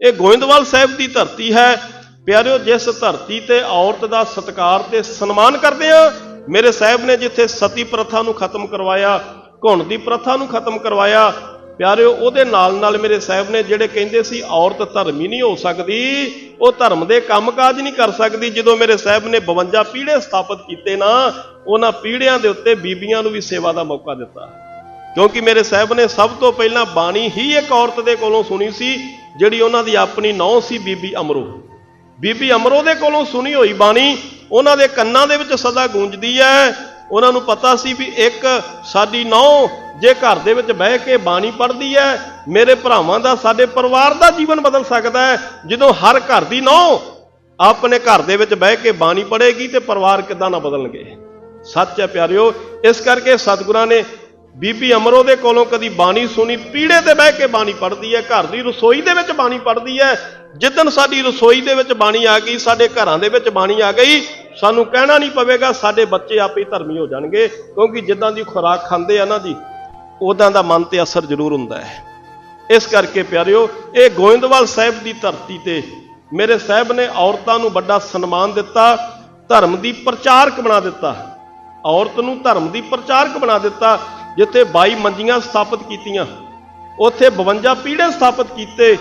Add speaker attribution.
Speaker 1: ਇਹ ਗੋਇੰਦਵਾਲ ਸਾਹਿਬ ਦੀ ਧਰਤੀ ਹੈ। ਪਿਆਰਿਓ, ਜਿਸ ਧਰਤੀ ਤੇ ਔਰਤ ਦਾ ਸਤਿਕਾਰ ਤੇ ਸਨਮਾਨ ਕਰਦੇ ਆ, ਮੇਰੇ ਸਾਹਿਬ ਨੇ ਜਿੱਥੇ ਸਤੀ ਪ੍ਰਥਾ ਨੂੰ ਖਤਮ ਕਰਵਾਇਆ, ਘੁਣ ਦੀ ਪ੍ਰਥਾ ਨੂੰ ਖਤਮ ਕਰਵਾਇਆ, ਪਿਆਰਿਓ, ਉਹਦੇ ਨਾਲ ਨਾਲ ਮੇਰੇ ਸਾਹਿਬ ਨੇ ਜਿਹੜੇ ਕਹਿੰਦੇ ਸੀ, ਔਰਤ ਧਰਮੀ ਨਹੀਂ ਹੋ ਸਕਦੀ, ਉਹ ਧਰਮ ਦੇ ਕੰਮਕਾਜ ਨਹੀਂ ਕਰ ਸਕਦੀ, ਜਦੋਂ ਮੇਰੇ ਸਾਹਿਬ ਨੇ 52 ਪੀੜ੍ਹੇ ਸਥਾਪਿਤ ਕੀਤੇ ਨਾ, ਉਹਨਾਂ ਪੀੜਿਆਂ ਦੇ ਉੱਤੇ ਬੀਬੀਆਂ ਨੂੰ ਵੀ ਸੇਵਾ ਦਾ ਮੌਕਾ ਦਿੱਤਾ। ਕਿਉਂਕਿ ਮੇਰੇ ਸਾਹਿਬ ਨੇ ਸਭ ਤੋਂ ਪਹਿਲਾਂ ਬਾਣੀ ਹੀ ਇੱਕ ਔਰਤ ਦੇ ਕੋਲੋਂ ਸੁਣੀ ਸੀ ਜਿਹੜੀ ਉਹਨਾਂ ਦੀ ਆਪਣੀ ਨੌ ਸੀ ਬੀਬੀ ਅਮਰੋ। ਬੀਬੀ ਅਮਰੋ ਦੇ ਕੋਲੋਂ ਸੁਣੀ ਹੋਈ ਬਾਣੀ, ਉਹਨਾਂ ਦੇ ਕੰਨਾਂ ਦੇ ਵਿੱਚ ਸਦਾ ਗੂੰਜਦੀ ਹੈ ਉਹਨਾਂ ਨੂੰ ਪਤਾ ਸੀ ਵੀ ਇੱਕ ਸਾਡੀ ਨੌ ਜੇ ਘਰ ਦੇ ਵਿੱਚ ਬਹਿ ਕੇ ਬਾਣੀ ਪੜ੍ਹਦੀ ਹੈ ਮੇਰੇ ਭਰਾਵਾਂ ਦਾ, ਸਾਡੇ ਪਰਿਵਾਰ ਦਾ ਜੀਵਨ ਬਦਲ ਸਕਦਾ ਹੈ ਜਦੋਂ ਹਰ ਘਰ ਦੀ ਨੌ ਆਪਣੇ ਘਰ ਦੇ ਵਿੱਚ ਬਹਿ ਕੇ ਬਾਣੀ ਪੜ੍ਹੇਗੀ ਤੇ ਪਰਿਵਾਰ ਕਿੱਦਾਂ ਨਾ ਬਦਲਣਗੇ। ਸੱਚ ਹੈ ਪਿਆਰਿਓ, ਇਸ ਕਰਕੇ ਸਤਿਗੁਰਾਂ ਨੇ ਬੀਬੀ ਅਮਰੋ ਦੇ ਕੋਲੋਂ ਕਦੀ ਬਾਣੀ ਸੁਣੀ, ਪੀੜੇ ਤੇ ਬਹਿ ਕੇ ਬਾਣੀ ਪੜ੍ਹਦੀ ਹੈ, ਘਰ ਦੀ ਰਸੋਈ ਦੇ ਵਿੱਚ ਬਾਣੀ ਪੜ੍ਹਦੀ ਹੈ। ਜਿੱਦਨ ਸਾਡੀ ਰਸੋਈ ਦੇ ਵਿੱਚ ਬਾਣੀ ਆ ਗਈ, ਸਾਡੇ ਘਰਾਂ ਦੇ ਵਿੱਚ ਬਾਣੀ ਆ ਗਈ, ਸਾਨੂੰ ਕਹਿਣਾ ਨਹੀਂ ਪਵੇਗਾ, ਸਾਡੇ ਬੱਚੇ ਆਪੇ ਹੀ ਧਰਮੀ ਹੋ ਜਾਣਗੇ, ਕਿਉਂਕਿ ਜਿੱਦਾਂ ਦੀ ਖੁਰਾਕ ਖਾਂਦੇ ਆ ਨਾ ਜੀ ਉਦਾਂ ਦਾ ਮਨ ਤੇ ਅਸਰ ਜ਼ਰੂਰ ਹੁੰਦਾ ਹੈ। ਇਸ ਕਰਕੇ ਪਿਆਰਿਓ, ਇਹ ਗੋਇੰਦਵਾਲ ਸਾਹਿਬ ਦੀ ਧਰਤੀ ਤੇ ਮੇਰੇ ਸਾਹਿਬ ਨੇ ਔਰਤਾਂ ਨੂੰ ਵੱਡਾ ਸਨਮਾਨ ਦਿੱਤਾ, ਧਰਮ ਦੀ ਪ੍ਰਚਾਰਕ ਬਣਾ ਦਿੱਤਾ। ਔਰਤ ਨੂੰ ਧਰਮ ਦੀ ਪ੍ਰਚਾਰਕ ਬਣਾ ਦਿੱਤਾ ਜਿੱਥੇ 22 ਮੰਜੀਆਂ ਸਥਾਪਿਤ ਕੀਤੀਆਂ ਉੱਥੇ 52 ਪੀੜੇ ਸਥਾਪਿਤ ਕੀਤੇ।